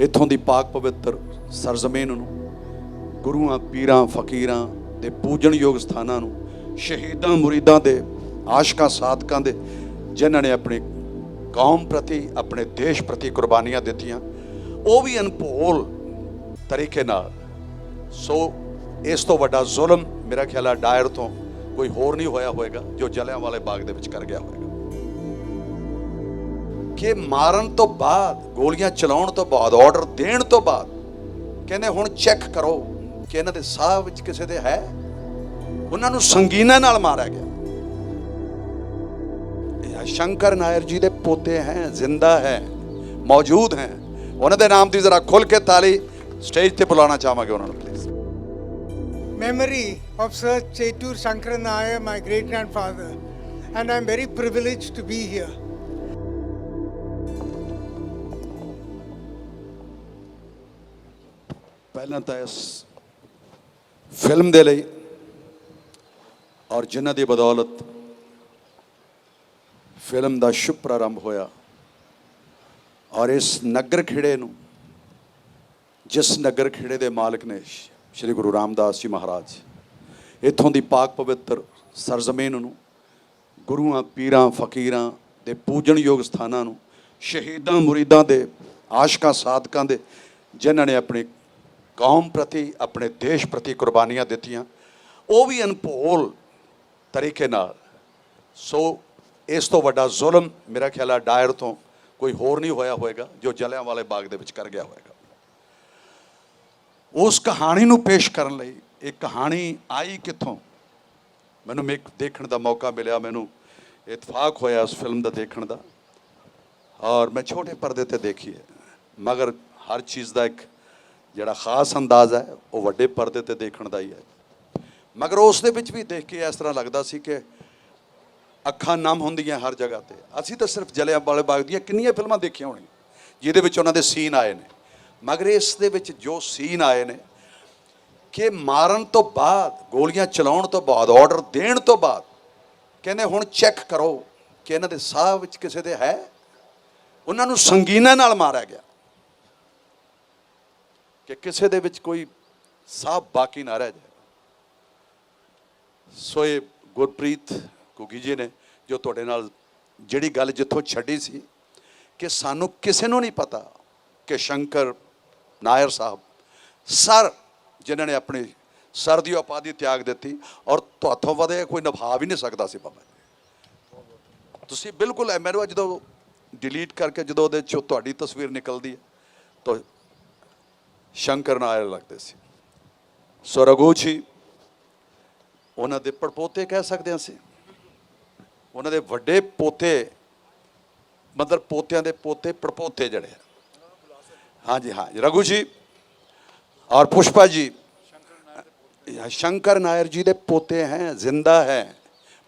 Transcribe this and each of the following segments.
ਇੱਥੋਂ ਦੀ ਪਾਕ ਪਵਿੱਤਰ ਸਰਜ਼ਮੀਨ ਨੂੰ, ਗੁਰੂਆਂ, ਪੀਰਾਂ, ਫਕੀਰਾਂ ਦੇ ਪੂਜਣਯੋਗ ਸਥਾਨਾਂ ਨੂੰ, ਸ਼ਹੀਦਾਂ, ਮੁਰੀਦਾਂ ਦੇ ਆਸ਼ਕਾਂ, ਸਾਧਕਾਂ ਦੇ, ਜਿਨ੍ਹਾਂ ਨੇ ਆਪਣੀ ਕੌਮ ਪ੍ਰਤੀ, ਆਪਣੇ ਦੇਸ਼ ਪ੍ਰਤੀ ਕੁਰਬਾਨੀਆਂ ਦਿੱਤੀਆਂ, ਉਹ ਵੀ ਅਨਪੋਲ ਤਰੀਕੇ ਨਾਲ। ਸੋ ਇਸ ਤੋਂ ਵੱਡਾ ਜ਼ੁਲਮ ਮੇਰਾ ਖਿਆਲ ਆ ਡਾਇਰ ਤੋਂ ਕੋਈ ਹੋਰ ਨਹੀਂ ਹੋਇਆ ਹੋਵੇਗਾ ਜੋ ਜਲਿਆਂ ਵਾਲੇ ਬਾਗ ਦੇ ਵਿੱਚ ਕਰ ਗਿਆ ਹੋਵੇਗਾ ਕਿ ਮਾਰਨ ਤੋਂ ਬਾਅਦ ਗੋਲੀਆਂ ਚਲਾਉਣ ਤੋਂ ਬਾਅਦ ਆਰਡਰ ਦੇਣ ਤੋਂ ਬਾਅਦ ਕਹਿੰਦੇ ਹੁਣ ਚੈੱਕ ਕਰੋ ਕਿ ਇਹਨਾਂ ਦੇ ਸਾਹ ਵਿੱਚ ਕਿਸੇ ਦੇ ਹੈ? ਉਹਨਾਂ ਨੂੰ ਸੰਗੀਨਾਂ ਨਾਲ ਮਾਰਿਆ ਗਿਆ। ਇਹ ਸ਼ੰਕਰ ਨਾਇਰ ਜੀ ਦੇ ਪੋਤੇ ਹੈ ਜ਼ਿੰਦਾ ਹੈ ਮੌਜੂਦ ਹੈ। ਉਹਨਾਂ ਦੇ ਨਾਮ ਦੀ ਜ਼ਰਾ ਖੁੱਲ ਕੇ ਤਾਲੀ ਸਟੇਜ ਤੇ ਬੁਲਾਉਣਾ ਚਾਹਾਂਗੇ ਉਹਨਾਂ ਨੂੰ please memory of Sir Chetur Shankar Nair, my great grandfather, and I'm very privileged to be here. ਪਹਿਲਾਂ ਤਾਂ ਇਸ ਫਿਲਮ ਦੇ ਲਈ ਔਰ ਜਿਨ੍ਹਾਂ ਦੀ ਬਦੌਲਤ ਫਿਲਮ ਦਾ ਸ਼ੁਭ ਪ੍ਰਾਰੰਭ ਹੋਇਆ ਔਰ ਇਸ ਨਗਰ ਖੇੜੇ ਨੂੰ, ਜਿਸ ਨਗਰ ਖੇੜੇ ਦੇ ਮਾਲਕ ਨੇ ਸ਼੍ਰੀ ਗੁਰੂ ਰਾਮਦਾਸ ਜੀ ਮਹਾਰਾਜ, ਇੱਥੋਂ ਦੀ ਪਾਕ ਪਵਿੱਤਰ ਸਰਜ਼ਮੀਨ ਨੂੰ, ਗੁਰੂਆਂ, ਪੀਰਾਂ, ਫਕੀਰਾਂ ਦੇ ਪੂਜਣਯੋਗ ਸਥਾਨਾਂ ਨੂੰ, ਸ਼ਹੀਦਾਂ, ਮੁਰੀਦਾਂ ਦੇ ਆਸ਼ਕਾਂ, ਸਾਧਕਾਂ ਦੇ, ਜਿਨ੍ਹਾਂ ਨੇ ਆਪਣੇ ਕੌਮ ਪ੍ਰਤੀ, ਆਪਣੇ ਦੇਸ਼ ਪ੍ਰਤੀ ਕੁਰਬਾਨੀਆਂ ਦਿੱਤੀਆਂ। ਉਹ ਵੀ ਅਨਪੋਲ ਤਰੀਕੇ ਨਾਲ। ਸੋ, ਇਸ ਤੋਂ ਵੱਡਾ ਜ਼ੁਲਮ ਮੇਰਾ ਖਿਆਲ ਆ ਡਾਇਰ ਤੋਂ ਕੋਈ ਹੋਰ ਨਹੀਂ ਹੋਇਆ ਹੋਵੇਗਾ ਜੋ ਜਲਿਆਂ ਵਾਲੇ ਬਾਗ ਦੇ ਵਿੱਚ ਕਰ ਗਿਆ ਹੋਵੇਗਾ ਉਸ ਕਹਾਣੀ ਨੂੰ ਪੇਸ਼ ਕਰਨ ਲਈ, ਇਹ ਕਹਾਣੀ ਆਈ ਕਿੱਥੋਂ? ਮੈਨੂੰ ਮੇਕ ਦੇਖਣ ਦਾ ਮੌਕਾ ਮਿਲਿਆ, ਮੈਨੂੰ ਇਤਫਾਕ ਹੋਇਆ ਉਸ ਫਿਲਮ ਦਾ ਦੇਖਣ ਦਾ। ਔਰ ਮੈਂ ਛੋਟੇ ਪਰਦੇ ਤੇ ਦੇਖੀ ਹੈ। ਮਗਰ ਹਰ ਚੀਜ਼ ਦਾ ਇੱਕ ਜਿਹੜਾ ਖਾਸ ਅੰਦਾਜ਼ ਹੈ, ਉਹ ਵੱਡੇ ਪਰਦੇ ਤੇ ਦੇਖਣ ਦਾ ਹੀ ਹੈ। ਮਗਰ ਉਸ ਦੇ ਵਿੱਚ ਵੀ ਦੇਖ ਕੇ ਇਸ ਤਰ੍ਹਾਂ ਲੱਗਦਾ ਸੀ ਕਿ ਅੱਖਾਂ ਨਮ ਹੁੰਦੀਆਂ ਹਰ ਜਗ੍ਹਾ ਤੇ। ਅਸੀਂ ਤਾਂ ਸਿਰਫ ਜਲਿਆਂ ਵਾਲੇ ਬਾਗ ਦੀਆਂ ਕਿੰਨੀਆਂ ਫਿਲਮਾਂ ਦੇਖੀਆਂ ਹੋਣੀਆਂ, ਜਿਹਦੇ ਵਿੱਚ ਉਹਨਾਂ ਦੇ ਸੀਨ ਆਏ ਨੇ। ਮਗਰ ਇਸ ਦੇ ਵਿੱਚ ਜੋ ਸੀਨ ਆਏ ਨੇ ਕਿ ਮਾਰਨ ਤੋਂ ਬਾਅਦ, ਗੋਲੀਆਂ ਚਲਾਉਣ ਤੋਂ ਬਾਅਦ ਆਰਡਰ ਦੇਣ ਤੋਂ ਬਾਅਦ ਕਹਿੰਦੇ ਹੁਣ ਚੈੱਕ ਕਰੋ ਕਿ ਇਹਨਾਂ ਦੇ ਸਾਹ ਵਿੱਚ ਕਿਸੇ ਦੇ ਹੈ? ਉਹਨਾਂ ਨੂੰ ਸੰਗੀਨਾਂ ਨਾਲ ਮਾਰਿਆ ਗਿਆ। ਕਿ ਕਿਸੇ ਦੇ ਵਿੱਚ ਕੋਈ ਸਾਹ ਬਾਕੀ ਨਾ ਰਹਿ ਜਾਏ। ਸੋ ਇਹ ਗੁਰਪ੍ਰੀਤ ਕੁਕੀ ਜੀ ਨੇ ਜੋ ਤੁਹਾਡੇ ਨਾਲ ਜਿਹੜੀ ਗੱਲ ਜਿੱਥੋਂ ਛੱਡੀ ਸੀ ਕਿ ਸਾਨੂੰ ਕਿਸੇ ਨੂੰ ਨਹੀਂ ਪਤਾ ਕਿ ਸ਼ੰਕਰ ਨਾਇਰ ਸਾਹਿਬ ਸਰ ਜਿਨ੍ਹਾਂ ਨੇ ਆਪਣੀ ਸਰ ਦੀ ਉਪਾਧੀ ਤਿਆਗ ਦਿੱਤੀ ਔਰ ਤੁਹਾਥੋਂ ਵਧੇ ਕੋਈ ਨਿਭਾ ਵੀ ਨਹੀਂ ਸਕਦਾ ਸੀ ਬਾਬਾ ਜੀ। ਤੁਸੀਂ ਬਿਲਕੁਲ ਮੈਨੂੰ ਜਦੋਂ ਡਿਲੀਟ ਕਰਕੇ ਜਦੋਂ ਉਹਦੇ ਚੋਂ ਤੁਹਾਡੀ ਤਸਵੀਰ ਨਿਕਲਦੀ ਹੈ, ਤਾਂ ਸ਼ੰਕਰ ਨਾਇਰ ਲੱਗਦੇ ਸੀ। ਸੋ ਰਘੂ ਜੀ, ਉਹਨਾਂ ਦੇ ਪੜਪੋਤੇ ਕਹਿ ਸਕਦੇ ਹਾਂ ਅਸੀਂ। ਉਹਨਾਂ ਦੇ ਵੱਡੇ ਪੋਤੇ, ਮਤਲਬ ਪੋਤਿਆਂ ਦੇ ਪੋਤੇ ਪੜਪੋਤੇ ਜਿਹੜੇ ਆ। ਹਾਂਜੀ, ਹਾਂ, ਰਘੂ ਜੀ ਔਰ ਪੁਸ਼ਪਾ ਜੀ। ਸ਼ੰਕਰ ਨਾਇਰ ਜੀ ਦੇ ਪੋਤੇ ਹੈ, ਜ਼ਿੰਦਾ ਹੈ,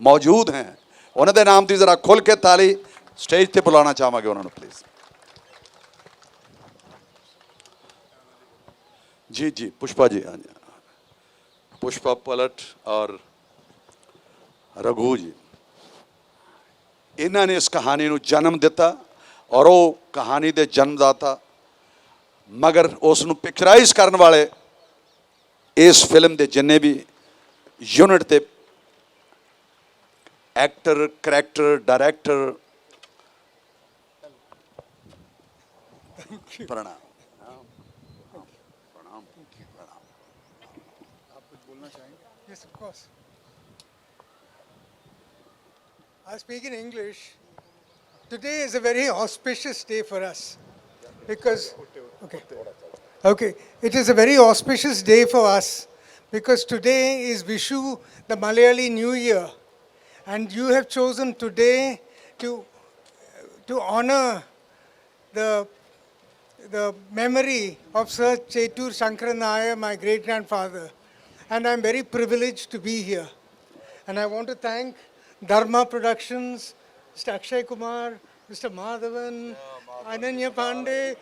ਮੌਜੂਦ ਹੈ। ਉਹਨਾਂ ਦੇ ਨਾਮ ਦੀ ਜ਼ਰਾ ਖੁੱਲ ਕੇ ਤਾਲੀ ਸਟੇਜ ਤੇ ਬੁਲਾਉਣਾ ਚਾਹਾਂਗੇ ਉਹਨਾਂ ਨੂੰ ਪਲੀਜ਼ ਜੀ ਜੀ, ਪੁਸ਼ਪਾ ਜੀ ਹਾਂਜੀ ਪੁਸ਼ਪਾ ਪਲਟ ਔਰ ਰਘੂ ਜੀ। ਇਹਨਾਂ ਨੇ ਇਸ ਕਹਾਣੀ ਨੂੰ ਜਨਮ ਦਿੱਤਾ ਔਰ ਉਹ ਕਹਾਣੀ ਦੇ ਜਨਮਦਾਤਾ, ਮਗਰ ਉਸ ਨੂੰ ਪਿਕਚਰਾਈਜ਼ ਕਰਨ ਵਾਲੇ ਇਸ ਫਿਲਮ ਦੇ ਜਿੰਨੇ ਵੀ ਯੂਨਿਟ ਤੇ ਐਕਟਰ, ਕਰੈਕਟਰ, ਡਾਇਰੈਕਟਰ, ਪ੍ਰਣਾਮ। Yes, of course. I speak in English. Today is a very auspicious day for us because uh Okay, it is a very auspicious day for us because today is Vishu, the Malayali New Year, and you have chosen today to to honor the the memory of Sir Chetur Shankar Nair, my great grandfather. And I'm very privileged to be here. And I want to thank Dharma Productions, Mr. Akshay Kumar, Mr. Madhavan, Ananya Pandey,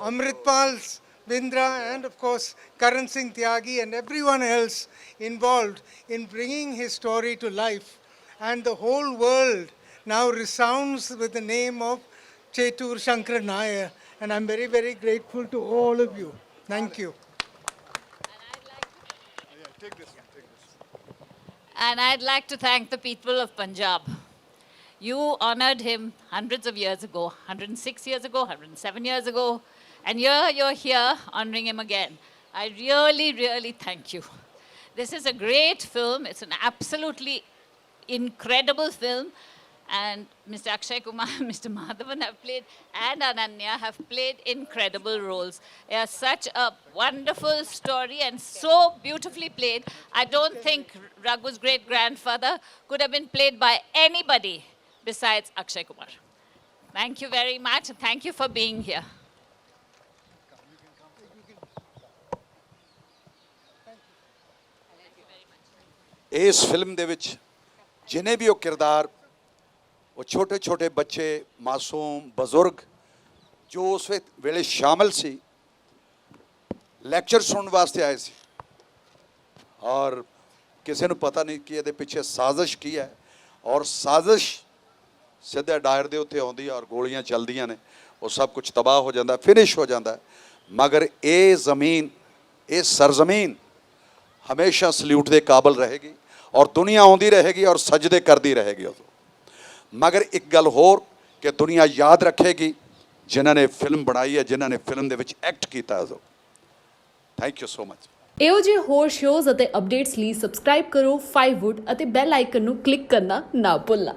Amritpal Bindra, and of course Karan Singh Tyagi and everyone else involved in bringing his story to life. And the whole world now resounds with the name of Chetur Shankar Nair and I'm very, very grateful to all of you. Thank you. And I'd like to thank the people of Punjab. You honored him hundreds of years ago, 106 years ago, 107 years ago, and here you're here honoring him again. I really, really thank you. This is a great film. It's an absolutely incredible film And Mr. Akshay Kumar, Mr. Madhavan have played, and Ananya have played incredible roles. They are such a wonderful story and so beautifully played. I don't think Raghu's great grandfather could have been played by anybody besides Akshay Kumar. Thank you very much. and Thank you for being here. ਇਸ film ਦੇ ਵਿੱਚ ਜਿਨੇ ਵੀ ਉਹ ਕਿਰਦਾਰ ਉਹ ਛੋਟੇ ਛੋਟੇ ਬੱਚੇ, ਮਾਸੂਮ ਬਜ਼ੁਰਗ, ਜੋ ਉਸ ਵੇਲੇ ਸ਼ਾਮਲ ਸੀ, ਲੈਕਚਰ ਸੁਣਨ ਵਾਸਤੇ ਆਏ ਸੀ। ਔਰ ਕਿਸੇ ਨੂੰ ਪਤਾ ਨਹੀਂ ਕਿ ਇਹਦੇ ਪਿੱਛੇ ਸਾਜ਼ਿਸ਼ ਕੀ ਹੈ। ਔਰ ਸਾਜ਼ਿਸ਼ ਸਿੱਧਾ ਡਾਇਰ ਦੇ ਉੱਤੇ ਆਉਂਦੀ ਔਰ ਗੋਲੀਆਂ ਚੱਲਦੀਆਂ ਨੇ। ਉਹ ਸਭ ਕੁਝ ਤਬਾਹ ਹੋ ਜਾਂਦਾ, ਫਿਨਿਸ਼ ਹੋ ਜਾਂਦਾ। ਮਗਰ ਇਹ ਜ਼ਮੀਨ, ਇਹ ਸਰਜ਼ਮੀਨ ਹਮੇਸ਼ਾ ਸਲੂਟ ਦੇ ਕਾਬਲ ਰਹੇਗੀ ਔਰ ਦੁਨੀਆ ਆਉਂਦੀ ਰਹੇਗੀ ਔਰ ਸਜਦੇ ਕਰਦੀ ਰਹੇਗੀ ਉਦੋਂ। ਮਗਰ ਇੱਕ ਗੱਲ ਹੋਰ ਕਿ ਦੁਨੀਆ ਯਾਦ ਰੱਖੇਗੀ, ਜਿਨ੍ਹਾਂ ਨੇ ਫਿਲਮ ਬਣਾਈ ਹੈ, ਜਿਨ੍ਹਾਂ ਨੇ ਫਿਲਮ ਦੇ ਵਿੱਚ ਐਕਟ ਕੀਤਾ ਉਦੋਂ। ਥੈਂਕ ਯੂ ਸੋ ਮਚ ਇਹੋ ਜਿਹੇ ਹੋਰ ਸ਼ੋਜ਼ ਅਤੇ ਅਪਡੇਟਸ ਲਈ ਸਬਸਕ੍ਰਾਈਬ ਕਰੋ 5wood ਅਤੇ ਬੈਲ ਆਈਕਨ ਨੂੰ ਕਲਿੱਕ ਕਰਨਾ ਨਾ ਭੁੱਲਣਾ।